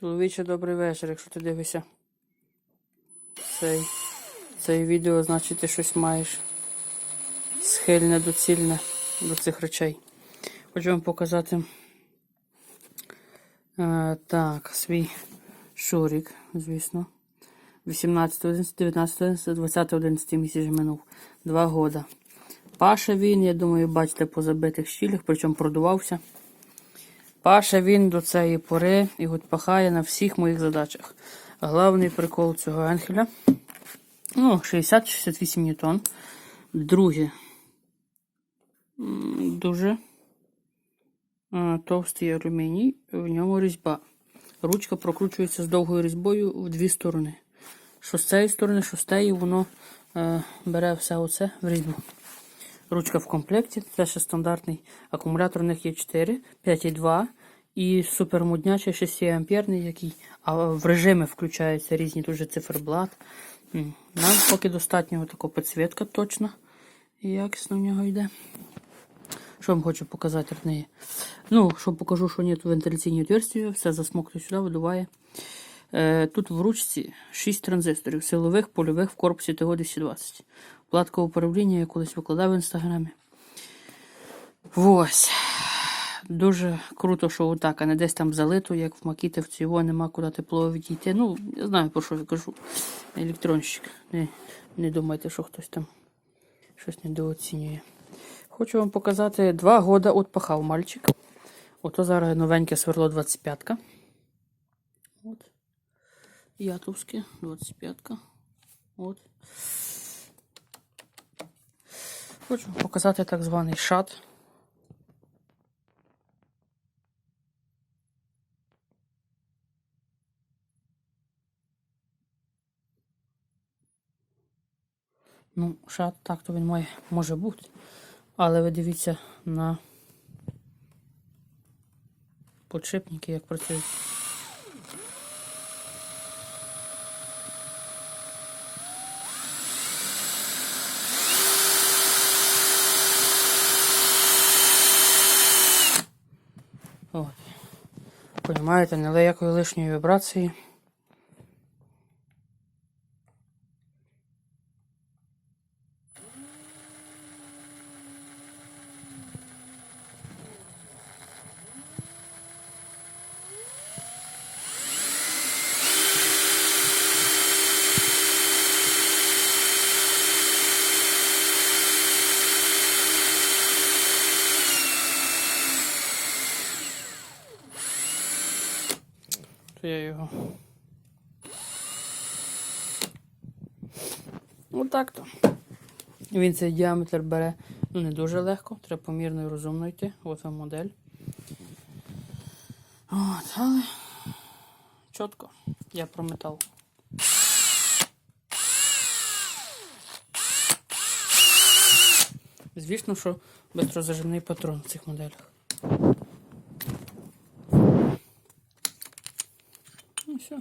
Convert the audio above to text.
Чоловіче, добрий вечір, якщо ти дивишся цей, цей відео, значить ти щось маєш схильне, доцільне до цих речей. Хочу вам показати е, так, свій шурік, звісно. 18, 11, 19, 11, 20, 11 місяць минув. Два года. Паша він, я думаю, бачите, по забитих щілях, причому продувався. Паша він до цієї пори і от пахає на всіх моїх задачах. Головний прикол цього енхеля. Ну, 60-68 ньютон. Друге. Дуже е, товстий алюміній, в ньому різьба. Ручка прокручується з довгою різьбою в дві сторони. Що з цієї сторони, що з тієї, воно е, бере все оце в різьбу. Ручка в комплекті, це ще стандартний акумулятор, у них є 4, 5,2 і супермуднячий 6 амперний, який а в режими включаються різні дуже циферблат. Нам поки достатньо така підсвітка точна і якісно в нього йде. Що вам хочу показати в неї? Ну, що покажу, що нет вентиляційні отверстия, все засмоктує сюди, видуває. Е, тут в ручці 6 транзисторів, силових, польових в корпусі ТО-220. Платка управління я колись викладав в інстаграмі. Ось. Дуже круто, що отак, а не десь там залито, як в макітовці, його нема куди тепло відійти. Ну, я знаю, про що я кажу. Електронщик. Не, не думайте, що хтось там щось недооцінює. Хочу вам показати два года от пахав мальчик. Ото зараз новеньке сверло 25-ка. От. Ятовське, 25-ка. От. Хочу показати так званий шат. Ну, шат так то він має, може бути. Але ви дивіться на подшипники, як працюють. От. Понімаєте, не ніякої лишньої вібрації. То я його. Отак то. Він цей діаметр бере ну, не дуже легко, треба помірно і розумно йти. Ось вам модель. От, але чітко. Я про метал. Звісно, що безрозажимний патрон в цих моделях. 是。